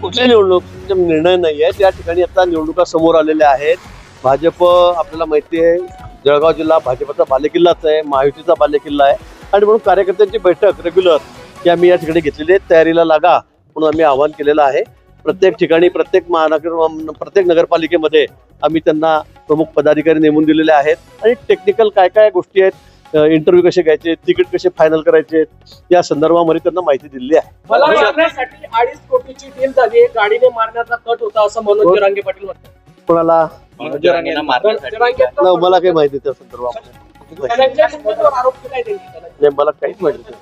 कुठल्या निवडणूक निर्णय नाही आहे. त्या ठिकाणी आता निवडणुका समोर आलेल्या आहेत. भाजप आपल्याला माहिती आहे जळगाव जिल्हा भाजपचा बालेकिल्लाच आहे महायुतीचा बालेकिल्ला आहे. आणि म्हणून कार्यकर्त्यांची बैठक रेग्युलर ही आम्ही या ठिकाणी घेतलेली आहे. तयारीला लागा म्हणून आम्ही आवाहन केलेलं आहे. प्रत्येक ठिकाणी प्रत्येक महानगर प्रत्येक नगरपालिकेमध्ये आम्ही त्यांना प्रमुख पदाधिकारी नेमून दिलेले आहेत. आणि टेक्निकल काय काय गोष्टी आहेत इंटरव्ह्यू कसे घ्यायचे तिकीट कसे फायनल करायचे या संदर्भामध्ये त्यांना माहिती दिलेली आहे. मला मारण्यासाठी अडीच कोटीची डील झाली गाडीने मारण्याचा कट होता असं मनोज जरांगे पाटील म्हणतात. कोणाला? नाही, मला काही माहिती त्या संदर्भामध्ये. आरोप नाही, मला काहीच माहिती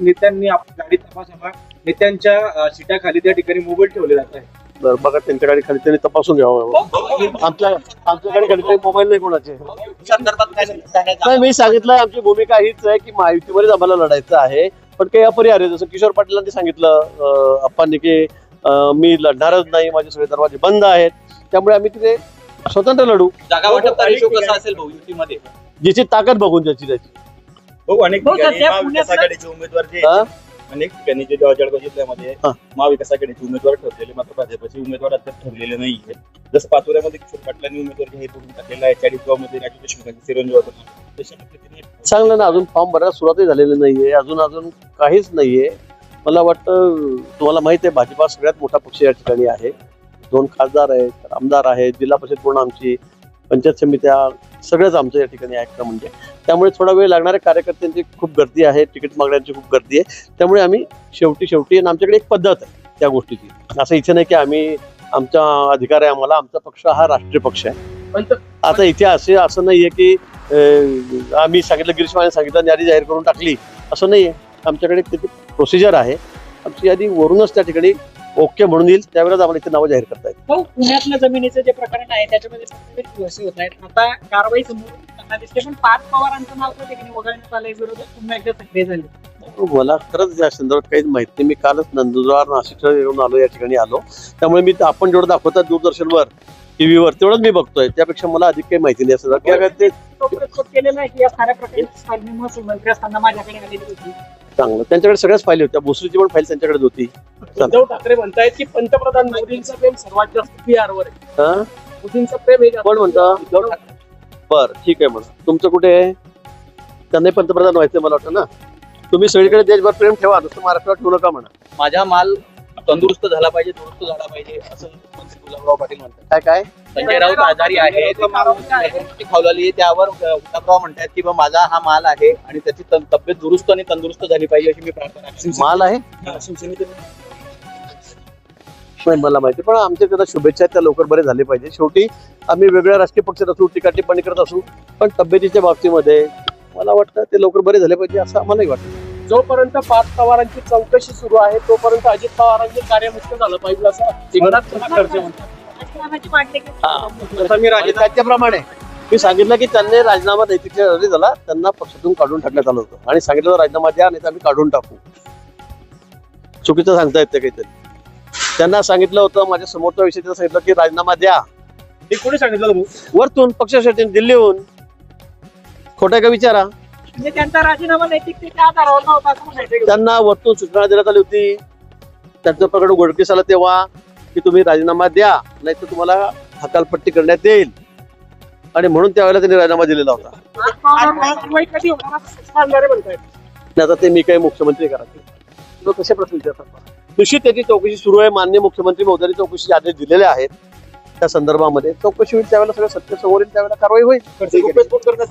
नेत्यांनी आपली गाडी तपासावा नेत्यांच्या सीटाखाली त्या ठिकाणी मोबाईल ठेवले जात आहे बरं बघा त्यांच्या गाडी खाली त्यांनी तपासून घ्यावं. आमच्या आमच्या गाडी खाली काही मोबाईल नाही कोणाचे. नाही मी सांगितलंय आमची भूमिका हीच आहे की महायुतीमध्येच आम्हाला लढायचं आहे. पण काही अपरिहार्य जसं किशोर पाटीलांनी सांगितलं अं, अप्पांनी की मी लढणारच नाही माझे सगळे दरवाजे बंद आहेत. त्यामुळे आम्ही तिथे स्वतंत्र लढू. जागा कसा असेल युतीमध्ये. जिची ताकद बघून ज्याची त्याची. हो अनेक हो, उमेदवार हा? अनेक ठिकाणी जे जळगाव जिल्ह्यामध्ये हा. महाविकास आघाडीचे उमेदवार ठरलेले मात्र भाजपचे उमेदवार अद्याप ठरलेले नाही आहेत जसं पाचोऱ्यामध्ये किशोर पाटलांनी उमेदवार जाहीर करून टाकलेला आहे चाळीसगावमध्ये राजू देशमुखांचे चिरंजीव तशा पद्धतीने चांगलं ना अजून फॉर्म भरायला सुरुवातही झालेली नाहीये अजून अजून काहीच नाहीये. मला वाटतं तुम्हाला माहिती आहे भाजपा सगळ्यात मोठा पक्ष या ठिकाणी आहे. दोन खासदार आहेत आमदार आहेत जिल्हा परिषद पूर्ण आमची पंचायत समित्या सगळंच आमचं या ठिकाणी आहे खरं म्हणजे. त्यामुळे थोडा वेळ लागणाऱ्या कार्यकर्त्यांची खूप गर्दी आहे तिकीट मागण्यांची खूप गर्दी आहे. त्यामुळे आम्ही शेवटी शेवटी आणि आमच्याकडे एक पद्धत आहे त्या गोष्टीची. असं इथे नाही की आम्ही आमचा अधिकार आहे आम्हाला आमचा पक्ष हा राष्ट्रीय पक्ष आहे. आता इथे असे असं नाहीये की आम्ही सांगितलं गिरीश महाराज सांगितलं यादी जाहीर करून टाकली. असं नाहीये आमच्याकडे त्याची प्रोसिजर आहे. आमची यादी वरूनच त्या ठिकाणी ओके म्हणून येईल. त्यावेळेस आम्हाला इथे नावं जाहीर करता येईल हो पुण्यातलं जमिनीचं जे प्रकरण आहे त्याच्यामध्ये खुलासे होत आहेत. आता कारवाई समोर दिसते पण पाच पवारांचं नाव त्या ठिकाणी वगळण्यात आलंय विरोधात पुन्हा एकदा सक्रिय झाले. मला खरंच या संदर्भात काहीच माहिती नाही मी कालच नंदुरबार नाशिक येऊन आलो या ठिकाणी आलो. त्यामुळे मी आपण जेवढं दाखवतात दूरदर्शनवर टीव्हीवर तेवढंच मी बघतोय. त्यापेक्षा मला अधिक काही माहिती नाही असं केलेला आहे की या साऱ्या महसूल मंत्री असताना माझ्याकडे आलेली होती. चांगलं. त्यांच्याकडे सगळ्याच फायली होत्या. भोसरीची पण फाईल त्यांच्याकडेच होती. उद्धव ठाकरे म्हणतायत की पंतप्रधान मोदींचं प्रेम सर्वात जास्त PR वर आहे. हा? मोदींचं प्रेम हे जास्त- कोण म्हणतं? उद्धव ठाकरे. बर ठीक आहे म्हणा तुमचं कुठे आहे? त्यांनाही पंतप्रधान व्हायचं मला वाटतं ना? तुम्ही सगळीकडे देशभर प्रेम ठेवा. नुसतं महाराष्ट्रात ठेवू नका म्हणा. माझा माल तंदुरुस्त झाला पाहिजे दुरुस्त झाला पाहिजे असं मंत्री गुलाबराव पाटील म्हणतात. काय काय? संजय राऊत आजारी आहे. खावलेली त्यावर गुलाबराव म्हणतात की बा माझा हा माल आहे आणि त्याची तब्येत दुरुस्त आणि तंदुरुस्त झाली पाहिजे अशी मी प्रार्थना माल आहे? हा, मला माहिती पण आमच्या त्याला शुभेच्छा आहेत त्या लवकर बरे झाले पाहिजे. शेवटी आम्ही वेगळ्या राजकीय पक्षात असू टीका टिप्पणी करत असू पण तब्येतीच्या बाबतीमध्ये मला वाटतं ते लवकर बरे झाले पाहिजे असं आम्हालाही वाटतं. जोपर्यंत पाच पवारांची चौकशी सुरू आहे तोपर्यंत अजित पवारांचे कार्यमुक्त झालं पाहिजे असं एकनाथ खडसे म्हणतात मी राजे त्याच्याप्रमाणे मी सांगितलं की त्यांनी राजीनामा नैतिक झाला त्यांना पक्षातून काढून टाकण्यात आलं होतं. आणि सांगितलं राजीनामा द्या नाही तर आम्ही काढून टाकू. चुकीचं सांगता येतं काहीतरी. त्यांना सांगितलं होतं माझ्या समोरच्या विषयी त्यांना सांगितलं की राजीनामा द्या. हे कोणी सांगितलं वरतून पक्षासाठी दिल्लीहून. खोटा का विचारा? म्हणजे त्यांचा राजीनामा नैतिकतेच्या आधारावर नव्हता असं म्हणायचं. त्यांना वरतून सूचना देण्यात आली होती. त्यांचं प्रकरण उघडकीस आलं तेव्हा. की तुम्ही राजीनामा द्या नाही तर तुम्हाला हकालपट्टी करण्यात येईल. आणि म्हणून त्यावेळेला त्यांनी राजीनामा दिलेला होता. नाही आता ते मी काही मुख्यमंत्री करायचे. कसे प्रश्न विचारतात निश्चित त्याची चौकशी सुरू आहे. मान्य मुख्यमंत्री महोदयांनी चौकशीचे आदेश दिलेले आहेत. त्या संदर्भामध्ये चौकशी होईल त्यावेळेला सगळं सत्य समोर येईल त्यावेळेला कारवाई होईल. करण्याचा